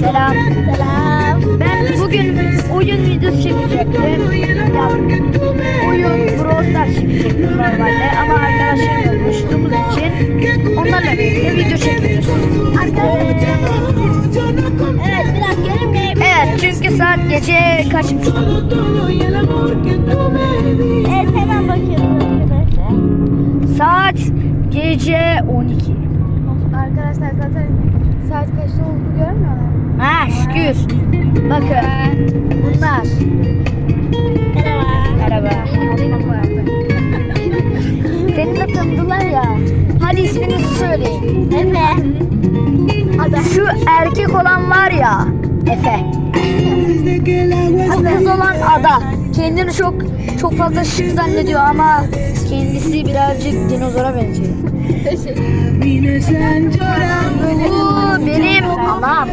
Selam. Selam. Ben bugün oyun videosu çekecektim. Ya, oyun Brawl Stars çekecektim normalde ama arkadaşlarım buluştuğumuz için onlarla birlikte video çekiyoruz. Evet biraz gelin mi? Evet çünkü saat gece kaç? Evet hemen bakıyorum arkadaşlar. Saat gece 12. Arkadaşlar zaten saat kaçta görmüyorlar. Şükür. Bakın bunlar. Merhaba. Merhaba. Seni de tanıdılar ya. Hadi isminizi söyleyin. Efe. Şu erkek olan var ya. Efe. Bu kız olan Ada. Kendini çok çok fazla şık zannediyor ama kendisi birazcık dinozora benziyor. Bu benim anam.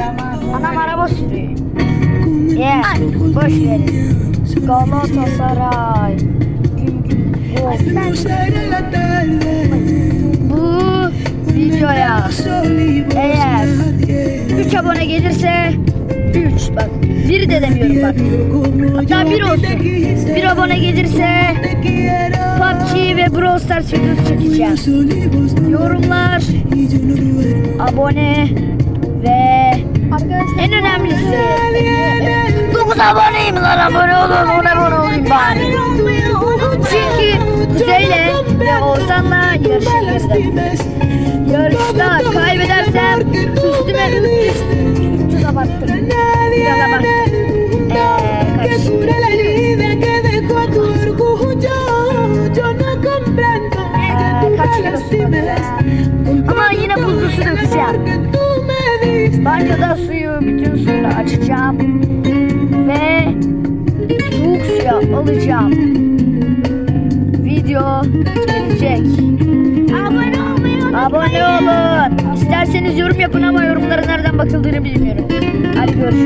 Anam araba sürüyor. Yeah, boş verin. Galatasaray. Güm. Bu videoya eğer 3 abone gelirse 3 bak 1 de demiyorum bak. Hatta 1 olsun. 1 abone gelirse PUBG ve Brawl Stars videosu çekeceğim. Yorumlar, abone ve en önemlisi 9 aboneyim lan abone olun ona abone olayım bari. Çünkü Kuzey'le ve Oğuzhan'la yarışa girdim. Yarışta kaybedersem üstüme 300 300 abarttım. Biraz abarttım. Eee kaç? Banyoda suyu bütün suyla açacağım. Ve soğuk suya alacağım. Video gelecek. abone olmayı Abone olun. İsterseniz yorum yapın ama yorumlara nereden bakıldığını bilmiyorum. Hadi görüşürüz.